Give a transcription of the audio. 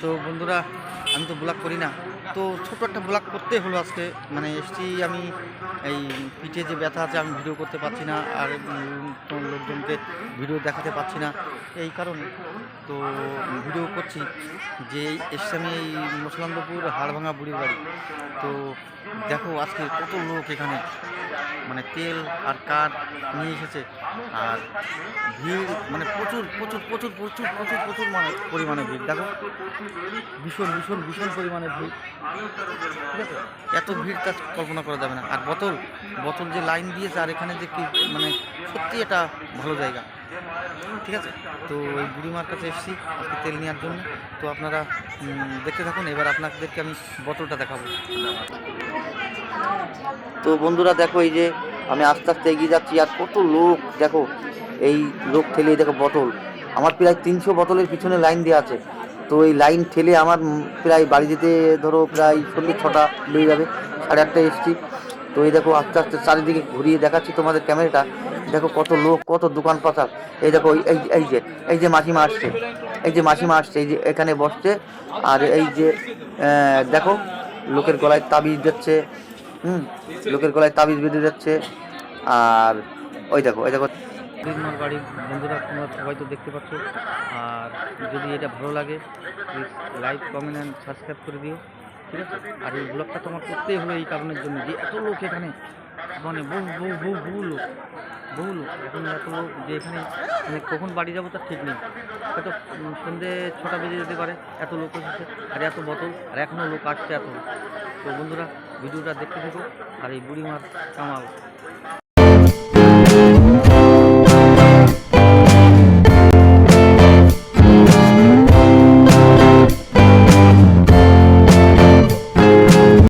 তো বন্ধুরা আমি তো ব্লগ করি না। তো ছোট একটা ব্লগ করতে হলো আজকে। মানে এসছি আমি, এই পিঠে যে ব্যথা আছে আমি ভিডিও করতে পারছি না, আর লোকজনকে ভিডিও দেখাতে পারছি না। এই কারণে তো ভিডিও করছি যে এসছি আমি এই মুসলান্দপুর হাড়ভাঙা বুড়ির বাড়ি। তো দেখো আজকে কত লোক এখানে মানে তেল আর কাঠ নিয়ে এসেছে। আর ভিড় মানে প্রচুর প্রচুর প্রচুর প্রচুর প্রচুর প্রচুর মানে পরিমাণে ভিড়। দেখো, ভীষণ ভীষণ ভীষণ পরিমাণে ভিড়। এত ভিড় তা কল্পনা করা যাবে না। আর বোতল বোতল যে লাইন দিয়েছে, আর এখানে যে কি মানে সত্যি এটা ভালো জায়গা। ঠিক আছে? তো ওই বুড়িমার কাছে এসেছি, আজকে তেল নেওয়ার জন্য। তো আপনারা দেখতে থাকুন, এবার আপনাদেরকে আমি বোতলটা দেখাবো। তো বন্ধুরা, দেখো এই যে আমি আস্তে আস্তে এগিয়ে যাচ্ছি, আর কত লোক, দেখো, এই লোক ঠেলে দেখো বোতল। আমার প্রায় তিনশো বোতলের পিছনে লাইন দেওয়া আছে। তো এই লাইন ঠেলে আমার প্রায় বাড়ি যেতে ধরো প্রায় সন্ধ্যে ছটা লেগে যাবে, সাড়ে আটটায় এসছি। তো এই দেখো আস্তে আস্তে চারিদিকে ঘুরিয়ে দেখাচ্ছি তোমাদের ক্যামেরাটা। দেখো কত লোক, কত দোকান পাচার এই দেখো এই এই যে এই যে মাসিমা আসছে, এই যে মাসিমা আসছে, এই যে এখানে বসছে। আর এই যে দেখো লোকের গলায় তাবিজ দিচ্ছে, হুম, লোকের গলায় তাবিজ বেঁধে যাচ্ছে আর ওই দেখো ওই দেখো আমার বাড়ির বন্ধুরা, তোমরা সবাই তো দেখতে পাচ্ছ। আর যদি এটা ভালো লাগে লাইক কমেন্ট অ্যান্ড সাবস্ক্রাইব করে দিও, ঠিক আছে? আর এই ব্লগটা তোমার করতেই হলো এই কারণের জন্য যে এত লোক এখানে মানে বহু বহু বহু বহু লোক বহু লোক। এখন এত লোক যে এখানে মানে কখন বাড়ি যাব তার ঠিক নেই। হয়তো সন্ধে ছটা বেজে যেতে পারে, এত লোক এসেছে, আর এত বোতল, আর এখনও লোক আসছে এত। তো বন্ধুরা, ভিডিওটা দেখতে থাকো, আর এই বুড়িমার কামাল।